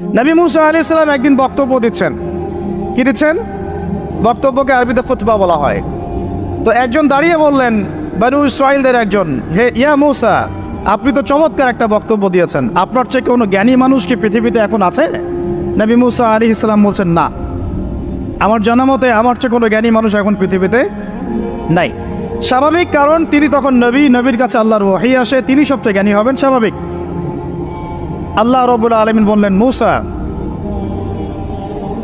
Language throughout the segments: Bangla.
নবী মুসা আলি ইসলাম একদিন বক্তব্য দিচ্ছেন। কি দিচ্ছেন? বক্তব্যকে আরবিতে ফুতবা বলা হয়। তো একজন দাঁড়িয়ে বললেন, বানু ইসরায়েলদের একজন, হে, ইয়া মুসা, আপনি তো চমৎকার একটা বক্তব্য দিয়েছেন। আপনার চেয়ে কোনো জ্ঞানী মানুষ কি পৃথিবীতে এখন আছে? নবী মুসা আলী ইসলাম বলছেন, না। আমার জানা মতে আমার চেয়ে কোনো জ্ঞানী মানুষ এখন পৃথিবীতে নাই। স্বাভাবিক কারণ, তিনি তখন নবী, নবীর কাছে আল্লাহর ওয়াহি আসে, তিনি সবচেয়ে জ্ঞানী হবেন, স্বাভাবিক। আল্লাহ রবুল আলমিন বললেন, মুসা,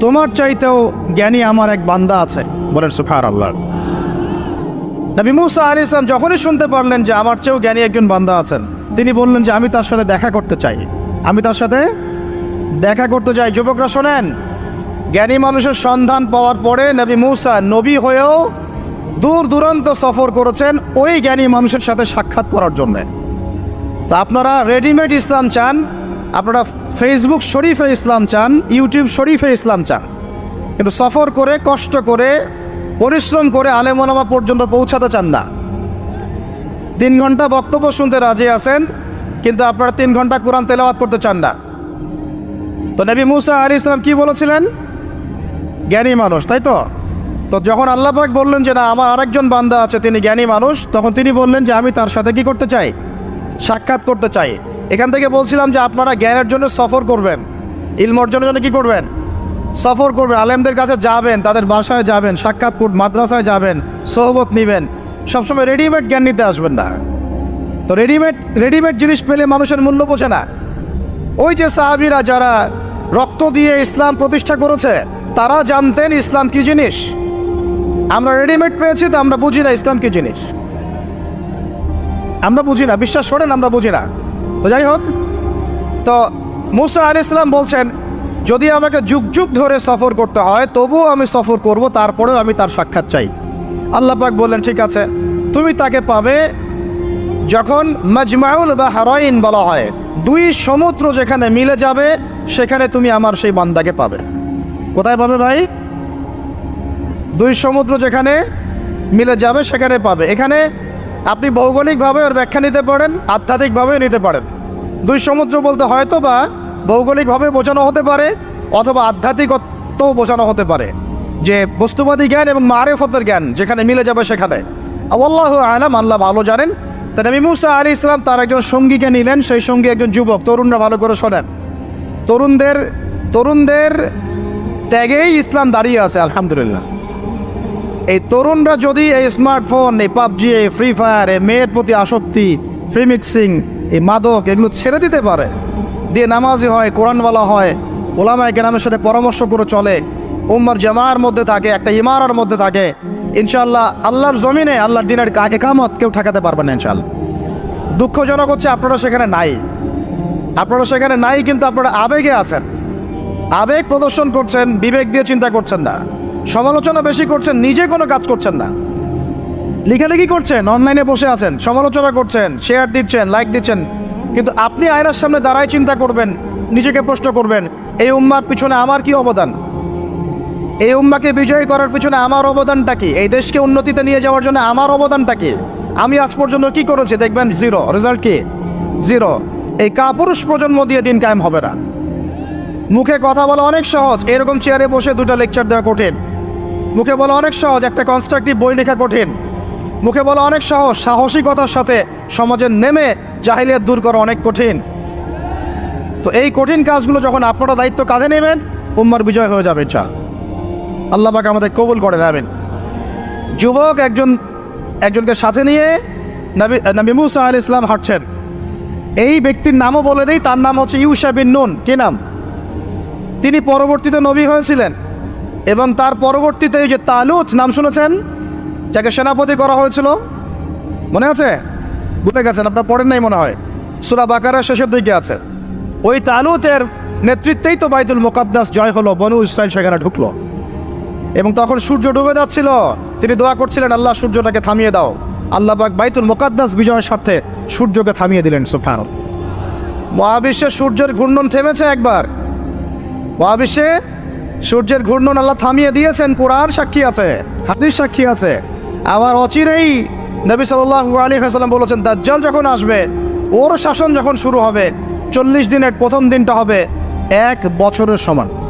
তোমার চাইতেও জ্ঞানী আমার এক বান্দা আছে। বলেন সুফার আল্লাহ নবী মুসা আলী ইসলাম যখনই শুনতে পারলেন যে আমার চেয়েও জ্ঞানী একজন বান্দা আছেন, তিনি বললেন যে, আমি তার সাথে দেখা করতে চাই। আমি তার সাথে দেখা করতে চাই। যুবকরা শোনেন, জ্ঞানী মানুষের সন্ধান পাওয়ার পরে নবী মুসা নবী হয়েও দূর দূরান্ত সফর করেছেন ওই জ্ঞানী মানুষের সাথে সাক্ষাৎ করার জন্যে। তো আপনারা রেডিমেড ইসলাম চান আপনারা ফেসবুক শরীফে ইসলাম চান ইউটিউব শরীফে ইসলাম চান। কিন্তু সফর করে, কষ্ট করে, পরিশ্রম করে আলেমোলামা পর্যন্ত পৌঁছাতে চান না। তিন ঘণ্টা বক্তব্য শুনতে রাজি আছেন, কিন্তু আপনারা তিন ঘণ্টা কোরআন তেলাওয়াত করতে চান না। তো নবী মুসা আলী ইসলাম কি বলেছিলেন? জ্ঞানী মানুষ, তাই তো? তো যখন আল্লাহ পাক বললেন যে, না, আমার আরেকজন বান্দা আছে, তিনি জ্ঞানী মানুষ, তখন তিনি বললেন যে, আমি তার সাথে কি করতে চাই? সাক্ষাৎ করতে চাই। এখান থেকে বলছিলাম যে আপনারা জ্ঞানের জন্য সফর করবেন ইলম অর্জনের জন্য কি করবেন? সফর করবেন, আলেমদের কাছে যাবেন, তাদের বাসায় যাবেন, সাক্ষাৎ মাদ্রাসায় যাবেন, সহবত নেবেন। সবসময় রেডিমেড জ্ঞান নিতে আসবেন না। তো রেডিমেড রেডিমেড জিনিস পেলে মানুষের মূল্য বোঝে না। ওই যে সাহাবিরা যারা রক্ত দিয়ে ইসলাম প্রতিষ্ঠা করেছে, তারা জানতেন ইসলাম কি জিনিস। আমরা রেডিমেড পেয়েছি তো আমরা বুঝি না ইসলাম কি জিনিস। আমরা বুঝি না, বিশ্বাস করেন, আমরা বুঝি না। তো যাই হোক, তো মুসা আলি ইসলাম বলছেন, যদি আমাকে যুগ যুগ ধরে সফর করতে হয়, তবুও আমি সফর করব, তারপরেও আমি তার সাক্ষাৎ চাই। আল্লাহ পাক বললেন, ঠিক আছে, তুমি তাকে পাবে যখন মাজমাউল বা হারইন বলা হয়। দুই সমুদ্র যেখানে মিলে যাবে, সেখানে তুমি আমার সেই বান্দাকে পাবে। কোথায় পাবে ভাই? দুই সমুদ্র যেখানে মিলে যাবে, সেখানে পাবে। এখানে আপনি ভৌগোলিকভাবে ওর ব্যাখ্যা নিতে পারেন, আধ্যাত্মিকভাবেও নিতে পারেন। দুই সমুদ্র বলতে হয়তো বা ভৌগোলিকভাবে বোঝানো হতে পারে, অথবা আধ্যাত্মিকত্বও বোঝানো হতে পারে। যে বস্তুবাদী জ্ঞান এবং মারেফতের জ্ঞান যেখানে মিলে যাবে সেখানে। আল্লাহ আলাম, আল্লাহ ভালো জানেন। তা নবী মুসা আলী ইসলাম তার একজন সঙ্গীকে নিলেন, সেই সঙ্গী একজন যুবক। তরুণরা ভালো করে শোনেন। তরুণদের তরুণদের ত্যাগেই ইসলাম দাঁড়িয়ে আছে, আলহামদুলিল্লাহ। এই তরুণরা যদি এই স্মার্টফোন, এই পাবজি, এই ফ্রি ফায়ার, এই মেয়ের প্রতি আসক্তি, ফ্রি মিক্সিং এই মাদক এগুলো ছেড়ে দিতে পারে। দিয়ে নামাজি হয়, কোরআনওয়ালা হয় ওলামা গ্রামের সাথে পরামর্শ করে চলে। উম্মার জামার মধ্যে থাকে, একটা ইমারার মধ্যে থাকে। ইনশাল্লাহ আল্লাহর জমিনে, আল্লাহর দিনের কাকে কামত কেউ ঠেকাতে পারবে না ইনশাল্লাহ দুঃখজনক হচ্ছে আপনারা সেখানে নাই। আপনারা সেখানে নাই কিন্তু আপনারা আবেগে আছেন। আবেগ প্রদর্শন করছেন, বিবেক দিয়ে চিন্তা করছেন না। সমালোচনা বেশি করছেন, নিজে কোনো কাজ করছেন না। লেখালেখি করছেন অনলাইনে বসে আছেন, সমালোচনা করছেন শেয়ার দিচ্ছেন লাইক দিচ্ছেন। কিন্তু আপনি আয়নার সামনে দাঁড়ায় চিন্তা করবেন, নিজেকে প্রশ্ন করবেন, এই উম্মার পিছনে আমার কি অবদান? এই উম্মাকে বিজয়ী করার পিছনে আমার অবদানটা কি? এই দেশকে উন্নতিতে নিয়ে যাওয়ার জন্য আমার অবদানটা কি? আমি আজ পর্যন্ত কি করেছি? দেখবেন জিরো রেজাল্ট কি? জিরো এই কাপুরুষ প্রজন্ম দিয়ে দিন কায়েম হবে না। মুখে কথা বলা অনেক সহজ। এরকম চেয়ারে বসে দুটো লেকচার দেওয়া কঠিন। মুখে বলা অনেক সহজ। একটা কনস্ট্রাকটিভ বই লেখা কঠিন। মুখে বলা অনেক সাহস, সাহসিকতার সাথে সমাজের নেমে জাহিলিয়াত দূর করা অনেক কঠিন। তো এই কঠিন কাজগুলো যখন আপনারা দায়িত্ব কাঁধে নেবেন, উম্মার বিজয় হয়ে যাবে চা আল্লাহ পাক আমাদের কবুল করে নেবেন যুবক একজন, একজনকে সাথে নিয়ে নবী মুসা আল ইসলাম হাঁটছেন। এই ব্যক্তির নামও বলে দেই, তার নাম হচ্ছে ইউসা বিন নুন। কি নাম? তিনি পরবর্তীতে নবী হয়েছিলেন এবং তার পরবর্তীতে যে তালুত, নাম শুনেছেন? যাকে সেনাপতি করা হয়েছিল, মনে আছে? ভুলে গেছেন, আপনার পড়েন নাই মনে হয়। সুরা বাকারা শেষের দিকে আছে। ওই তালুতের নেতৃত্বেই তো বাইতুল মোকাদ্দাস জয় হলো, বনু ইসরায়েল সেখানে ঢুকলো। এবং তখন সূর্য ডুবে যাচ্ছিল। তিনি দোয়া করছিলেন, আল্লাহ, সূর্যটাকে থামিয়ে দাও। আল্লাহ পাক বাইতুল মোকাদ্দাস বিজয়ের স্বার্থে সূর্যকে থামিয়ে দিলেন সুফান মহাবিশ্বে সূর্যের ঘূর্ণন থেমেছে একবার। মহাবিশ্বে সূর্যের ঘূর্ণন আল্লাহ থামিয়ে দিয়েছেন, কোরআন সাক্ষী আছে, হাদিস সাক্ষী আছে। আবার অচিরেই নবী সাল্লাহ আলী হাসালাম বলেছেন, দাজ্জাল যখন আসবে, ওর শাসন যখন শুরু হবে, চল্লিশ দিনের প্রথম দিনটা হবে এক বছরের সমান।